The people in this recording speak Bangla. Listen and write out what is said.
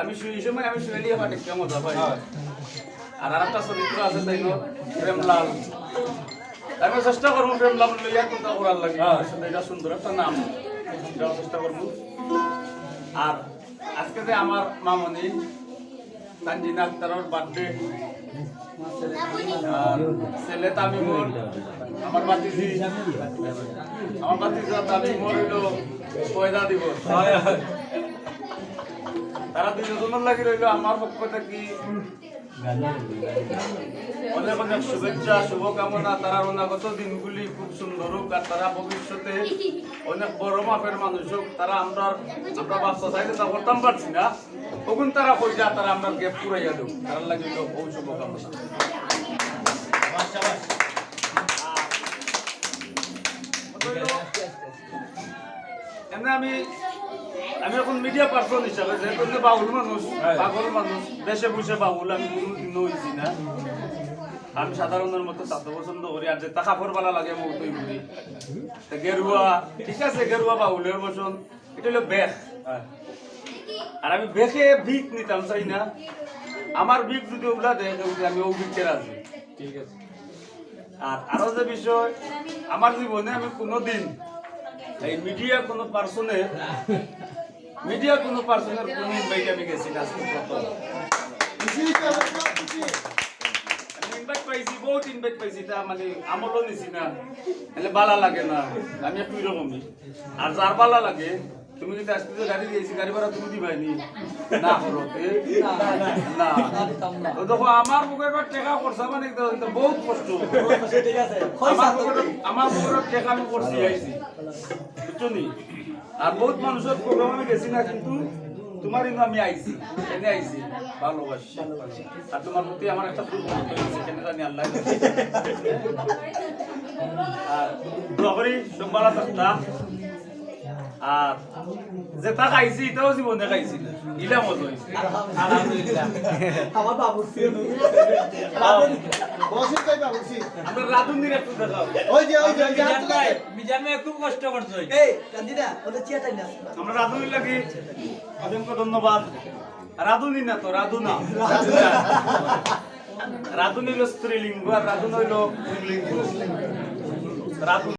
আমি শুই সময় আমি শুয়ে নিয়ে পাঠে কেমন মজা পাই আর আর একটা চরিত্র আছে তাই ন প্রেমলাল। আমি চেষ্টা করব প্রেমলাল লইয়া কোনটা করার লাগে। আসলে এটা সুন্দর একটা নাম। এটাও চেষ্টা করব। আর আজকে যে আমার মামনি তানজিনা আক্তারের বার্থডে ছেলে তামিমুর আমার বাতিজি। আমার বাতিজি তামিমুর হইল পয়দা দিব তারা দুজনের লাগি রইল, আমার পক্ষ থেকে। অনেক অনেক শুভেচ্ছা, শুভকামনা, তারা অনাগত দিনগুলি খুব সুন্দর হোক আর তারা ভবিষ্যতে অনেক বড় মাপের মানুষ হোক, তারা আমরা আমরা বাচ্চা চাইলে তা করতাম পারছি না। তখন তারা কইটা তারা আমরা গ্যাপ পুরাইয়া দেব? তারা লাগিল ও শুভকামনা। এমনি আমি আমি এখন মিডিয়া পার্সন হিসাবে যেহেতু বাউল মানুষ পাগল মানুষ দেশে বসে বাউল আমি কোনোদিন হয়েছি না। আমি সাধারণের মতো তাতে পছন্দ করি আর যে টাকা ফরবালা লাগে আমি ওটাই করি গেরুয়া ঠিক আছে গেরুয়া বাউলের বসন এটা হলো বেখ আর আমি বেখে ভিক নিতাম চাই না। আমার ভিক যদি ওগুলা দেয় আমি ও ভিকের আছি। ঠিক আছে। আর আরও যে বিষয় আমার জীবনে আমি কোনোদিন এই মিডিয়া কোনো পার্সনের মিডিয়া কোনো পার্সনের কোনো ইনভাইট আমি গেছি না ইনভাইট পাইছি বহুত ইনভাইট পাইছি তা মানে আমলও নিছি না। তাহলে বালা লাগে না আমি একটু এরকমই। আর যার বালা লাগে তুমি যদি আজকে যে গাড়ি দিয়েছি গাড়ি ভাড়া তুমি দিবাইনি। না হরতে। না। দেখো আমার বুকের এবার টেকা করছে মানে বহুত কষ্ট। আমার বুকের- টেকা আমি করছি আইছি। বুঝছ? আর বহুত মানুষের প্রোগ্রাম গেছি না কিন্তু তোমার ইনো আমি আইছি। এনে আইছি। ভালোবাসি। আর তোমার প্রতি আমার একটা সেখানে জানি আল্লাহ আর দোয়া করি সব আর যে তা খাইছি এটাও জীবনে খাইছি ইলা মতো হয়েছে আলহামদুলিল্লাহ। আমার বাবু বসে যাই বাবুসি আমরা রাধুনির একটু দেখাও ওই যে ওই যে মিজান ভাই মিজান ভাই খুব কষ্ট করছ। এই কান্দিনা ওটা চেয়ারটাই না আমরা রাধুনির লাগি অসংখ্য ধন্যবাদ। রাধুনি না তো রাধুনা রাধুনি হইল স্ত্রীলিঙ্গ আর রাধুন হইল রাধুন